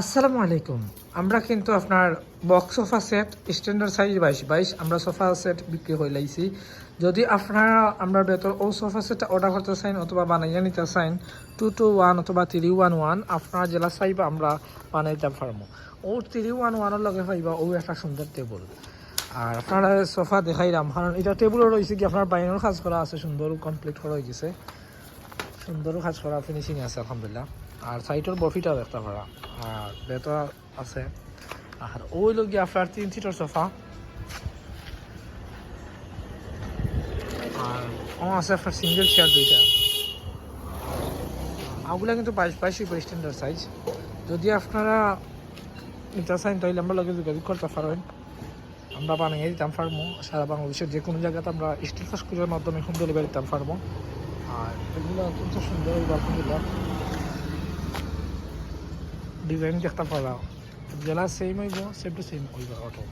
আসসালামু আলাইকুম। আমরা কিন্তু আপনার box sofa set standard size বাইশ বাইশ আমরা সোফা সেট বিক্রি করে লাইছি। যদি আপনারা আমরা ভেতর ও সোফা সেট অর্ডার করতে চাইন অথবা বানাইয়া নিতে চাইন টু টু ওয়ান অথবা থ্রি ওয়ান ওয়ান আপনারা জেলা চাইবা আমরা বানাইতে পারব। ও থ্রি ওয়ান ওয়ানের লগে পাইবা, ও একটা সুন্দর টেবুল আর আপনারা সোফা দেখাইলাম কারণ এটা টেবুলও রয়েছে কি আপনার বাইরের কাজ করা আছে, সুন্দর কমপ্লিট করা হয়ে গেছে। সুন্দর কাজ করা ফিনিশিং আছে, আলহামদুলিল্লাহ। আর সাইটের বফিটাও দেখতে পারা আর বেতরা আছে। আর ওই লোক গিয়ে আপনার তিন সিটার সোফা আর ও আছে আপনার সিঙ্গেল চেয়ার দুইটা। ওগুলা কিন্তু বাইশ বাইশ স্ট্যান্ডার্ড সাইজ যদি আপনারা নিতে চান তাহলে আমরা লগে যোগাযোগ করতে পারেন আমরা বানিয়ে দিতাম পারব সারা বাংলাদেশের যে কোনো জায়গাতে আমরা স্টিল ফাস্ট পুজোর মাধ্যমে হোম ডেলিভারি দিতাম পারব আর এগুলো অত্যন্ত সুন্দর ডিজাইন দেখতে পারা জেলা সেম হইব সেম টু সেম হইব অটো